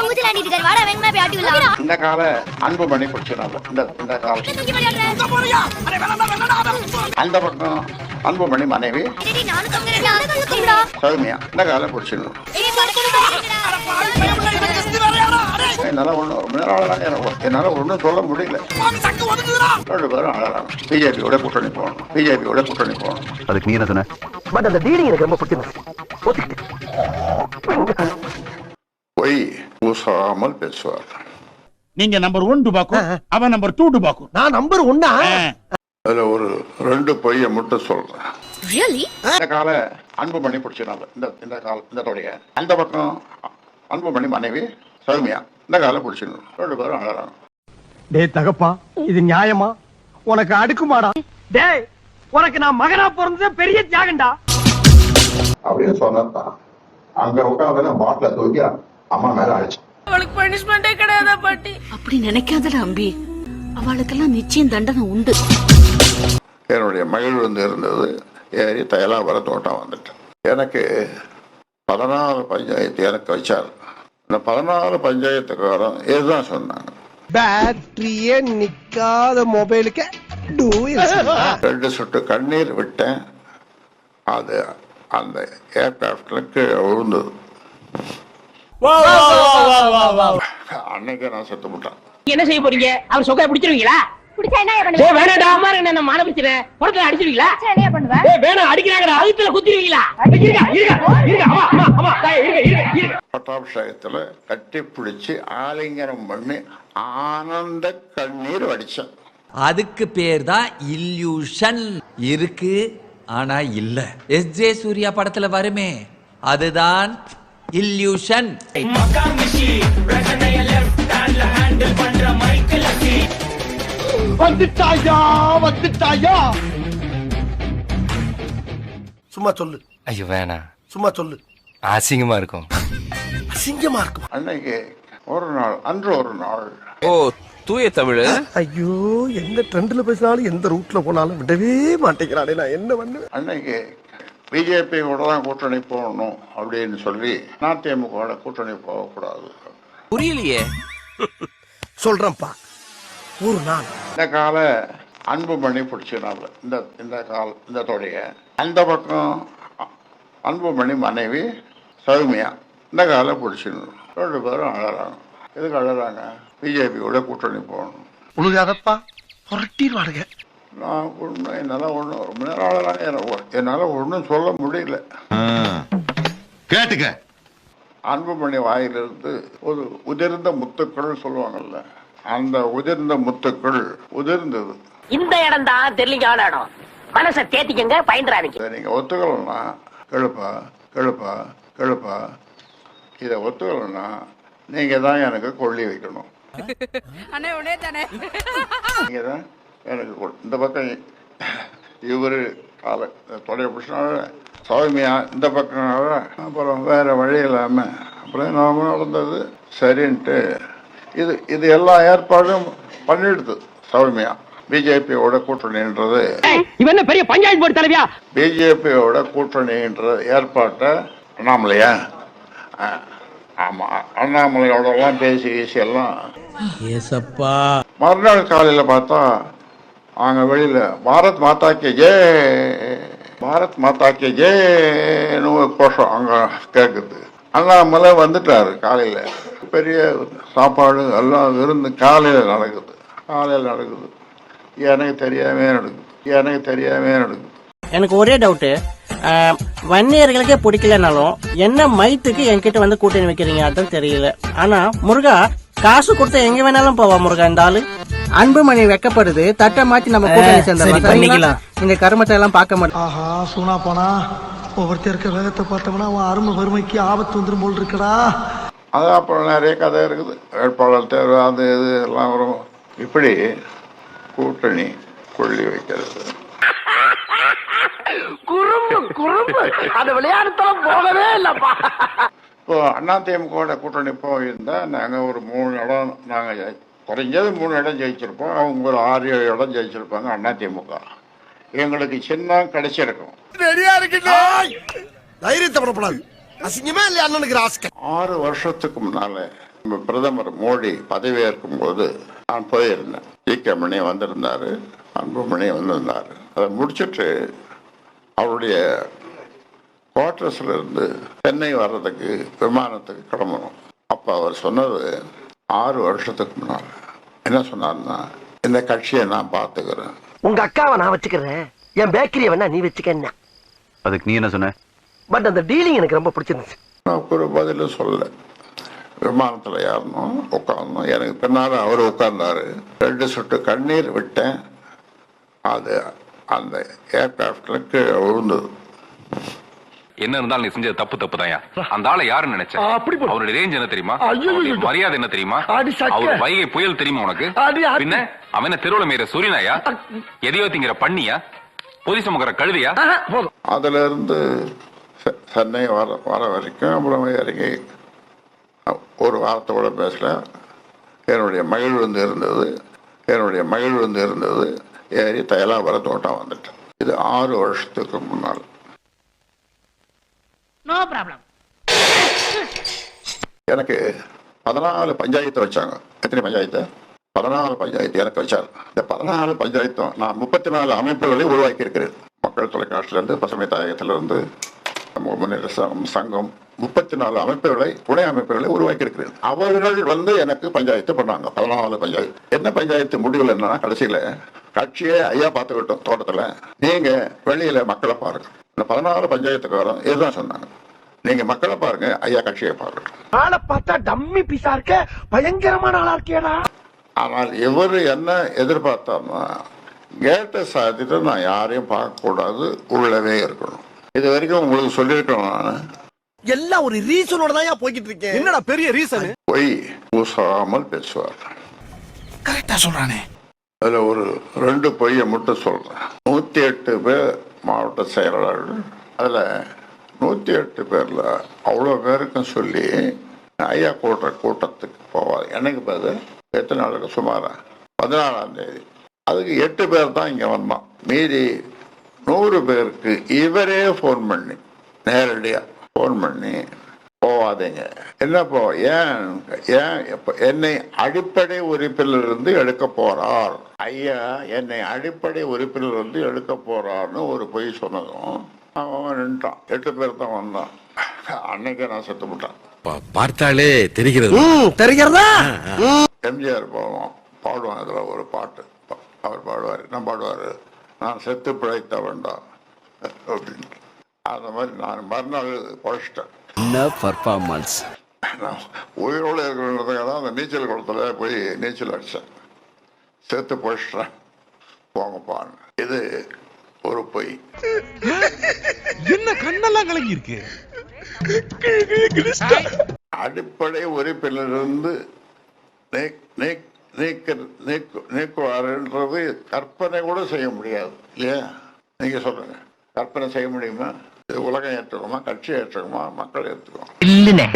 அப்பா ஊஞ்சல் ஆடிட்டு இருக்காரு வாடா வேணுமா போய் ஆட்டி விடலாம். இந்த கால அன்பு பிடிச்சினால இந்த இந்த கால. அந்த பக்கம் அன்பு மனைவி. சௌமியா இந்த கால பறக்கணும் என்னால ஒன்றும் ரொம்ப நேரம் அழகாக எனக்கு என்னால் ஒன்றும் சொல்ல முடியல. ரெண்டு பேரும் அழகாங்க பிஜேபியோட கூட்டணி போகணும். பிஜேபியோட கூட்டணி போகணும். அதுக்கு நீ என்ன சொன்ன? பட் அந்த டீலிங் எனக்கு ரொம்ப பிடிச்சிருந்தது ஒத்துக்கிட்டேன். பொய் பூசாமல் பேசுவார். நீங்க நம்பர் ஒன் டுபாக்கு அவன் நம்பர் டூ டுபாக்கு. நான் நம்பர் ஒன்னா அதுல ஒரு ரெண்டு பொய்யை மட்டும் சொல்றேன். இந்த கால அன்பு பண்ணி பிடிச்சினால இந்த இந்த கால இந்த தொடைய அந்த பக்கம் அன்பு பண்ணி மனைவி சௌமியா இந்த கால பிடிச்சிடணும் ரெண்டு பேரும் அழகாங்க டேய் தகப்பா இது நியாயமா? உனக்கு அடுக்குமாடா? டேய் உனக்கு நான் மகனா பிறந்தது பெரிய தியாகண்டா அப்படின்னு சொன்னதான் அங்க உட்காந்து பாட்டில தூக்கி அம்மா மேல அடிச்சு அவளுக்கு பனிஷ்மெண்டே கிடையாதா பாட்டி? அப்படி நினைக்காதடா அம்பி. அவளுக்கெல்லாம் நிச்சயம் தண்டனை உண்டு. என்னுடைய மகள் வந்து இருந்தது ஏறி தயலாபர தோட்டம் வந்துட்டேன் எனக்கு பதினாறு பஞ்சாயத்து எனக்கு வச்சார். இந்த பதினாறு பஞ்சாயத்துக்காரன் இதுதான் சொன்னாங்க. பேட்டரியே நிக்காத மொபைலுக்கு டூ ரெண்டு சொட்டு கண்ணீர் விட்டேன். அது அந்த ஏர்கிராஃப்ட்ல கீழே விழுந்தது. அன்னைக்கு நான் செத்து என்ன செய்ய போறீங்க? அவர் சொக்கா பிடிச்சிருவீங்களா? புடிச்சா என்ன வேணாடா அம்மா என்ன மான பிடிச்சிரேன் புறத்துல அடிச்சிருவீங்களா? என்ன பண்ணுவ? டேய் வேணாம் அடிக்கிறாங்கடா. அழுத்துல குத்திருவீங்களா? இருங்க இருங்க இருங்க அம்மா அம்மா அம்மா டேய், இருங்க இருங்க இருங்க. பட்டாபிஷேகத்துல கட்டி பிடிச்சி ஆலிங்கனம் பண்ணி ஆனந்த கண்ணீர் வடிச்சேன். அதுக்கு பேர் தான் இல்யூஷன் இருக்கு ஆனா இல்ல. எஸ். ஜே. சூர்யா படத்துல வருமே. அதுதான் இல்யூஷன் வந்துட்டாயா வந்துட்டாயா? சும்மா சொல்லு. ஐயோ வேணாம் சும்மா சொல்லு. அசிங்கமா இருக்கும். அசிங்கமா இருக்கும். அன்னைக்கு ஒரு நாள் அன்று ஒரு நாள். ஓ தூய தமிழ். ஐயோ எந்த ட்ரெண்ட்ல பேசினாலும் எந்த ரூட்ல போனாலும் விடவே மாட்டேங்கிறானே நான் என்ன பண்ணுவேன்? அன்னைக்கு பிஜேபி கூட தான் கூட்டணி போகணும் அப்படின்னு சொல்லி அதிமுக கூட்டணி போகக்கூடாது. புரியலையே. சொல்றேன்ப்பா. ஒரு நாள். இந்த கால அன்பு பண்ணி பிடிச்சினால இந்த இந்த கால இந்த தொடைய. அந்த பக்கம் அ- அன்பு பண்ணி மனைவி சௌமியா. இந்த கால பிடிச்சிடணும் ரெண்டு பேரும் அழறாங்க. எதுக்கு அழறாங்க? பிஜேபியோட கூட்டணி போகணும். உழுகாதப்பா புரட்டிடுவானுங்க நான் ஒன்றும் என்னால் ஒன்றும் ரொம்ப நேரம் எனக்கு என்னால் ஒன்றும் சொல்ல முடியல. கேட்டுக்க. அன்புமணி வாயிலிருந்து ஒரு உதிர்ந்த முத்துக்கள் சொல்லுவாங்கல்ல அந்த உதிர்ந்த முத்துக்கள் உதிர்ந்தது. இந்த இடம் தான் தெரியலிங்கான இடம். மனசை தேத்திக்கங்க பயந்துறாதீங்க. இதை நீங்கள் ஒத்துக்கலைன்னா கெழுப்பா கெழுப்பா கெழுப்பா இதை ஒத்துக்கலைன்னா நீங்கள் தான் எனக்கு கொள்ளி வைக்கணும். அண்ணே உடனே தானே. நீங்கள் தான் எனக்கு இந்த பக்கம் இவர் காலை தொடைய பிடிச்சினால சௌமியா இந்த பக்கம் அப்புறம் வேறு வழி இல்லாமல் அப்புறம் நாம நடந்தது சரின்ட்டு இது இது எல்லா ஏற்பாடும் பண்ணிடுது சௌமியா. பிஜேபியோட கூட்டணின்றது. இவன் பெரிய பஞ்சாயத்து போர்டு தலைவியா? பிஜேபியோட கூட்டணின்ற ஏற்பாட்டை அண்ணாமலையா? ஆ, ஆமா அண்ணாமலையோடலாம் பேசி பேசி எல்லாம். மறுநாள் காலையில் பார்த்தா அங்கே வெளியில் பாரத் மாதா கே ஜே பாரத் மாதா கே ஜேன்னு ஒரு கோஷம் அங்கே கேட்குது அண்ணாமலை வந்துட்டாரு காலையில். பெரிய சாப்பாடு எல்லாம் விருந்து காலையில் நடக்குது. காலையில் நடக்குது. எனக்கு தெரியாமே நடக்குது. எனக்கு தெரியாமே நடக்குது. எனக்கு ஒரே டவுட்டு வன்னியர்களுக்கே பிடிக்கலனாலும் என்ன மைத்துக்கு என்கிட்ட வந்து கூட்டணி வைக்கிறீங்க அதுதான் தெரியல. ஆனா முருகா காசு கொடுத்தா எங்க வேணாலும் போவா முருகா இந்த ஆளு? அன்புமணி வெக்கப்படுது. தட்டை மாத்தி நம்ம கூட்டணி சேர்ந்தோம் இந்த கருமத்தை எல்லாம் பார்க்க மாட்டோம். ஆஹா சூனா போனா ஒவ்வொருத்தர் இருக்க வேகத்தை பார்த்தோம்னா அவன் அருமை வறுமைக்கு ஆபத்து வந்துரும் போல் இருக்கடா. அது அப்புறம் நிறைய கதை இருக்குது. வேட்பாளர் தேர்வு அது இது எல்லாம் வரும். இப்படி கூட்டணி கொள்ளி வைக்கிறது. குறும்பு குறும்பு. அந்த விளையாட்டுத்தலம் போகவே இல்லப்பா. இப்போ அதிமுக கூட்டணி போயிருந்தா நாங்கள் ஒரு மூணு இடம் நாங்கள் குறைஞ்சது மூணு இடம் ஜெயிச்சிருப்போம். அவங்க ஒரு ஆறு ஏழு இடம் ஜெயிச்சிருப்பாங்க அதிமுக எங்களுக்கு சின்னம் கிடைச்சிருக்கும் அசிங்கமே இல்லையா அண்ணனுக்கு ராஸ்க ஆறு வருஷத்துக்கு முன்னால நம்ம பிரதமர் மோடி பதவியேற்கும் போது நான் போயிருந்தேன். டி. கே. மணி வந்திருந்தாரு அன்புமணி வந்திருந்தாரு. அதை முடிச்சிட்டு அவருடைய குவார்டர்ஸ்ல இருந்து சென்னை வர்றதுக்கு விமானத்துக்கு கிளம்பணும். அப்போ அவர் சொன்னது ஆறு வருஷத்துக்கு முன்னால். என்ன சொன்னார்னா இந்த கட்சியை நான் பார்த்துக்கிறேன். உங்க அக்காவை நான் வச்சுக்கிறேன். என் பேக்கரியை வேணா நீ வச்சுக்க அதுக்கு நீ என்ன சொன்ன? பட் அந்த டீலிங் எனக்கு ரொம்ப பிடிச்சிருந்துச்சு. நான் ஒரு பதிலும் சொல்லல. விமானத்தில் ஏறணும் உட்காரணும் எனக்கு பின்னால் அவர் உட்கார்ந்தாரு ரெண்டு சொட்டு கண்ணீர் விட்டேன். அது அந்த ஏர்கிராஃப்ட்ல கீழே விழுந்தது. என்ன இருந்தாலும் நீ செஞ்சது தப்பு தப்பு தான் அந்த ஆளை யாருன்னு நினைச்ச? அப்படி போடு. அவருடைய ரேஞ்ச் என்ன தெரியுமா. மரியாதை என்ன தெரியுமா. அவர் வைகை புயல் தெரியுமா உனக்கு. பின்ன அவன தெருவுல மேற சூரியனாயா? எதையோ திங்கிற பண்ணியா? பொதி சுமக்கிற கழுதியா? அதுல இருந்து செ- சென்னை வர வர வரைக்கும் அப்புறம் இறங்கி ஒரு வார்த்தை கூட பேசல. என்னுடைய மகிழ் வந்து இருந்தது. என்னுடைய மகிழ் வந்து இருந்தது. ஏறி தயலாபுர தோட்டம் வந்துட்டேன். இது ஆறு வருஷத்துக்கு முன்னால். நோ ப்ராப்ளம் எனக்கு பதினாலு பஞ்சாயத்து வச்சாங்க. எத்தனை பஞ்சாயத்து? பதினாலு பஞ்சாயத்து எனக்கு வச்சார் இந்த பதினாலு பஞ்சாயத்தும் நான் முப்பத்தி நாலு அமைப்புகளை உருவாக்கி இருக்கிறேன் மக்கள் தொலைக்காட்சியிலிருந்து பசுமை தாயகத்திலிருந்து முன்னேற்ற சங்கம், முப்பத்தி நாலு அமைப்புகளை துணை அமைப்புகளை உருவாக்கி இருக்கிறேன் அவர்கள் வந்து எனக்கு பஞ்சாயத்து பண்ணாங்க. பதினாலு பஞ்சாயத்து. என்ன பஞ்சாயத்து முடிவில் என்னன்னா கடைசியில கட்சியை ஐயா பார்த்துக்கிட்டோம் தோட்டத்துல. நீங்க வெளியில மக்களை பாருங்க. இந்த பதினாலு பஞ்சாயத்துக்காரன் இதுதான் சொன்னாங்க? நீங்க மக்களை பாருங்க ஐயா கட்சியை பாருங்க. ஆளை பார்த்தா டம்மி பீஸா இருக்க பயங்கரமான ஆளா இருக்கேடா. ஆனால் இவர் என்ன எதிர்பார்த்தார்னா கேட்டை சாத்திட்டு நான் யாரையும் பார்க்கக்கூடாது உள்ளவே இருக்கணும். இது வரைக்கும் உங்களுக்கு சொல்லியிருக்கேன் நான். எல்லாம் ஒரு ரீசனோட தான் போய்கிட்டு இருக்கேன். என்னடா பெரிய ரீசன் பொய் பூசாமல் பேசுவார். கரெக்டா சொல்றானே. அதுல ஒரு ரெண்டு பொய்யை மட்டும் சொல்றேன். நூத்தி எட்டு பேர் மாவட்ட செயலாளர்கள். அதில் நூற்றி எட்டு பேரில் அவ்வளோ பேருக்கும் சொல்லி ஐயா கூட்ட கூட்டத்துக்கு போவார். எனக்கு பதில் எத்தனை நாளுக்கு? சுமாராக பதினாலாம் தேதி. அதுக்கு எட்டு பேர் தான் இங்கே வந்தான் மீதி நூறு பேருக்கு இவரே ஃபோன் பண்ணி நேரடியாக ஃபோன் பண்ணி போவாதீங்க என்ன போ ஏன்? ஏன்? எப்ப- என்னை அடிப்படை உறுப்பிலிருந்து எடுக்க போறார். ஐயா என்னை அடிப்படை உறுப்பிலிருந்து எடுக்க போறார்னு ஒரு பொய் சொன்னதும் அவன் நின்ட்டான் எட்டு பேர் தான் வந்தான். அன்னைக்கே நான் செத்து விட்டான் பார்த்தாலே தெரிகிறது. தெரிகிறதா? எம்ஜிஆர் பாவம். பாடுவான் அதில் ஒரு பாட்டு. அவர் பாடுவார். என்ன பாடுவார். நான் செத்து பிழைத்த வேண்டாம் அப்படின்னு. அந்த மாதிரி நான் மறுநாள் பொழைச்சிட்டேன் என்ன பர்ஃபார்மன்ஸ் நான் உயிரோடு இருக்கிறதுக்காக தான் அந்த நீச்சல் குளத்துல போய் நீச்சல் அடித்தேன் செத்து பொழைச்சிட்டேன் போங்கப்பான்னு இது ஒரு பொய். என்ன கண்ணெல்லாம் கலங்கி இருக்கு? அடிப்படை உறுப்பிலிருந்து நீக்- நீக்- நீக்க நீக்கு நீக்குவாருன்றது கற்பனை கூட செய்ய முடியாது. இல்லையா? நீங்க சொல்லுங்க. கற்பனை செய்ய முடியுமா? உலகம் ஏற்றுக்குமா கட்சி ஏற்றுக்குமா மக்கள் ஏற்றுக்குமா? இல்லனே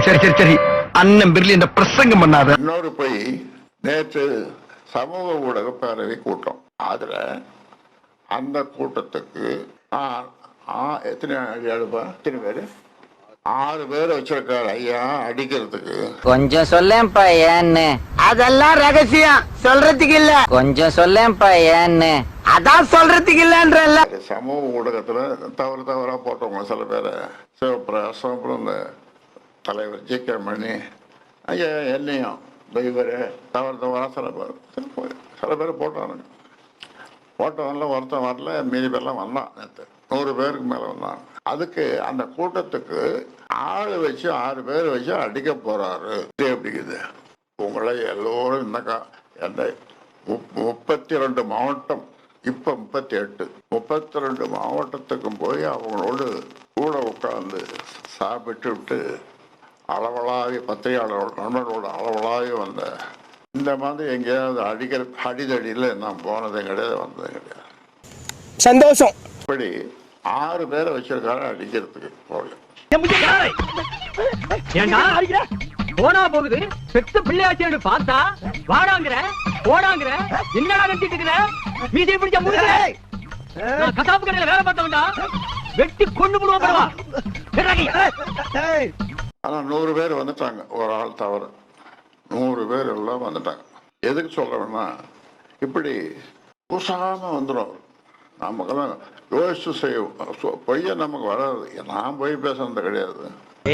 சரி சரி சரி. அண்ணன் பிர்லி இந்த பிரசங்கம் பண்ணாத? இன்னொரு போய். நேற்று சமூக ஊடக பேரவை கூட்டம். அதுல அந்த கூட்டத்துக்கு நான் ஆ- எத்தனை எழுபா எத்தனை பேரு? ஆறு பேர் வச்சிருக்காரு ஐயா அடிக்கிறதுக்கு. கொஞ்சம் சொல்லேன்ப்பா ஏன்னு. அதெல்லாம் ரகசியம். சொல்றதுக்கு இல்ல. கொஞ்சம் சொல்லேன்ப்பா ஏன்னு. அதான் சொல்றதுக்கு இல்லன்றல்ல. சமூக ஊடகத்துல தவறு தவறா போட்டவங்க சில பேரை. சிவபிரகாசம் அப்புறம் இந்த தலைவர் ஜி கே மணி ஐயா என்னையும் இவர் தவறு தவறா சில பேர். சில பேர் சில பேர் போட்டானுங்க. போட்டவன்ல ஒருத்தன் வரல மீதி பேர்லாம் வந்தான் நேற்று நூறு பேருக்கு மேல வந்தான். அதுக்கு அந்த கூட்டத்துக்கு ஆள் வச்சு ஆறு பேர் வச்சு அடிக்க போறாரு. இது எப்படிங்குது உங்களை எல்லோரும் இந்த கா எந்த முப்- முப்பத்தி ரெண்டு மாவட்டம் இப்ப முப்பத்தி எட்டு முப்பத்தி ரெண்டு மாவட்டத்துக்கும் போய் அவங்களோடு கூட உட்கார்ந்து சாப்பிட்டு விட்டு அளவலாவி பத்திரிகையாளரோட நண்பர்களோட அளவலாவி வந்த இந்த மாதிரி எங்கேயாவது அடிக்கிற அடிதடியில் நான் போனதே கிடையாது வந்ததே கிடையாது. சந்தோஷம். இப்படி ஆறு பேரை வச்சிருக்காரு அடிக்கிறதுக்கு. போகல ஏண்டா? போனா போகுது. பெத்த பிள்ளையாச்சு பார்த்தா வாடாங்கிற போடாங்கிற என்னடா நினைச்சிட்டு இருக்கிற? மீதியை பிடிச்ச நான் கசாப்பு கடையில வேலை பார்த்தவன்டா. வெட்டி கொண்டு போடுவோம் பரவா ஆனால் நூறு பேர் வந்துட்டாங்க. ஒரு ஆள் தவிர நூறு பேர் எல்லாம் வந்துட்டாங்க. எதுக்கு சொல்கிறேன்னா இப்படி பூசாமல் வந்துடும் நமக்கெல்லாம் யோசிச்சு செய்யும் பொய்ய நமக்கு வராது. நான் போய் பேசுறது கிடையாது.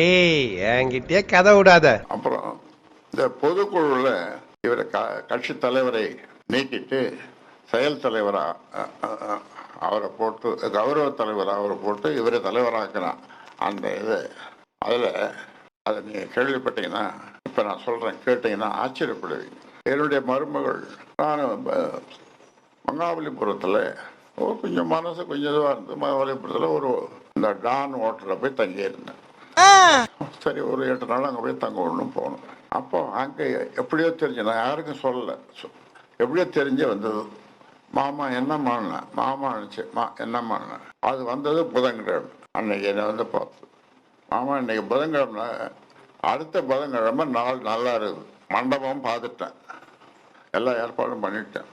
ஏய் என்கிட்டயே கதை விடாத. அப்புறம் இந்த பொதுக்குழுவில் இவரை க கட்சி தலைவரை நீக்கிட்டு செயல் தலைவரா அவரை போட்டு கௌரவ தலைவரா அவரை போட்டு இவரை தலைவராக்கினான் அந்த இது அதில் அதை நீங்கள் கேள்விப்பட்டீங்கன்னா இப்போ நான் சொல்கிறேன் கேட்டீங்கன்னா ஆச்சரியப்படுவீங்க. என்னுடைய மருமகள் நான் ஒரு கொஞ்சம் மனசு கொஞ்சம் இதுவாக இருந்து மகாபலிபுரத்தில் ஒரு இந்த டான் ஹோட்டலில் போய் தங்கியிருந்தேன். சரி ஒரு எட்டு நாள் அங்கே போய் தங்க ஒன்றும் போகணும் அப்போ அங்கே எப்படியோ தெரிஞ்சு நான் யாருக்கும் சொல்லலை. எப்படியோ தெரிஞ்சு வந்தது. மாமா என்னம்மாண்ண மாமா நினச்சி மா என்னம்மாண்ண அது வந்தது புதன்கிழமை. அன்னைக்கு என்னை வந்து பார்த்து மாமா இன்னைக்கு புதன்கிழமை அடுத்த புதன்கிழமை நாள் நல்லா இருக்குது. மண்டபம் பார்த்துட்டேன். எல்லா ஏற்பாடும் பண்ணிட்டேன்.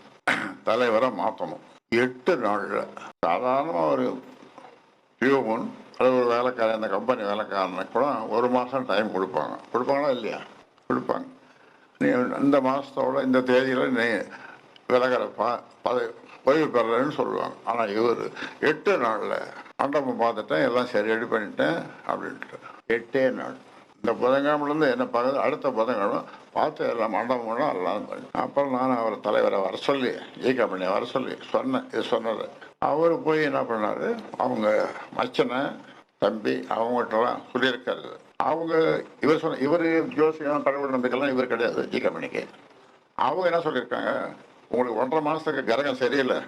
தலைவரை மாற்றணும் எட்டு நாளில் சாதாரணமாக ஒரு பியூமன் அது ஒரு வேலைக்காரன் அந்த கம்பெனி வேலைக்காரனுக்கு கூட ஒரு மாதம் டைம் கொடுப்பாங்க. கொடுப்பாங்களா இல்லையா? கொடுப்பாங்க. நீ இந்த மாதத்தோட இந்த தேதியில் நீ விலகிற பதவி ஓய்வு பெறலன்னு சொல்லுவாங்க. ஆனால் இவர் எட்டு நாளில் மண்டபம் பார்த்துட்டேன் எல்லாம் சரி ரெடி பண்ணிட்டேன் அப்படின்ட்டு. எட்டே நாள். இந்த புதன்கிழமிலேருந்து என்ன பார்க்குது அடுத்த புதன்கிழமை பார்த்து எல்லாம் மண்டபம் எல்லாம் அப்புறம் நான் அவர் தலைவரை வர சொல்லி ஜெயிக்க பண்ணி வர சொல்லி சொன்னேன் இது சொன்னது. அவர் போய் என்ன பண்ணார்? அவங்க மச்சனை தம்பி அவங்ககிட்டலாம் சொல்லியிருக்காரு. அவங்க இவர் சொன்ன இவர் ஜோசியம் கடவுள் நம்பிக்கைலாம் இவர் கிடையாது ஜி கம்பெனிக்கு அவங்க என்ன சொல்லியிருக்காங்க? உங்களுக்கு ஒன்றரை மாதத்துக்கு கிரகம் சரியில்லை.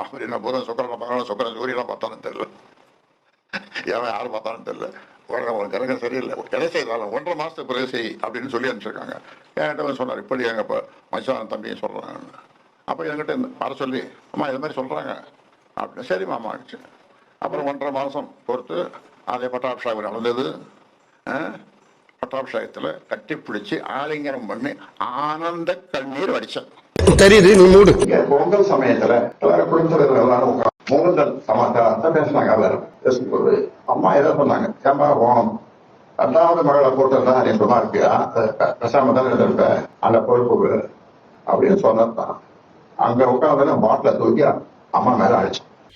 அவர் என்ன புதன் சுக்கரனை பார்க்கணும் சுக்கரன் சூரியனை பார்த்தாலும் தெரியல. ஏன் யார் பார்த்தாலும் தெரியல. உனக்கு கிரகம் சரியில்லை. எதை செய்தாலும் ஒன்றரை மாதத்துக்கு பிறகு செய் அப்படின்னு சொல்லி அனுப்பிச்சிருக்காங்க. என்கிட்ட வந்து சொன்னார் இப்படி எங்கள் இப்போ மச்சான் தம்பியும் சொல்கிறாங்க அப்போ என்கிட்ட வர சொல்லி அம்மா இது மாதிரி சொல்கிறாங்க அப்படின்னு சரி மாமா ஆச்சு அப்புறம் ஒன்றரை மாதம் பொறுத்து அதே பட்டாபிஷேகம் நடந்தது. பட்டாபிஷேகத்தில் கட்டி பிடிச்சி ஆலிங்கனம் பண்ணி ஆனந்த கண்ணீர் வடித்தேன் தெரியுது நீ மூடு. பொங்கல் சமயத்துல எல்லாரும் குடும்பத்துல எல்லாரும் உட்கார்ந்து சமாச்சாரம் சமாச்சாரத்தை பேசினாங்க அவர். பேசும்போது அம்மா ஏதோ சொன்னாங்க ஏமா போனோம் ரெண்டாவது மகளை போட்டதா நிபமா இருக்கியா பேசாம தான் இருந்த அந்த பொறுப்பு அப்படின்னு சொன்னதான் அங்க உட்காந்து பாட்டில தூக்கி அம்மா மேல அடிச்சு.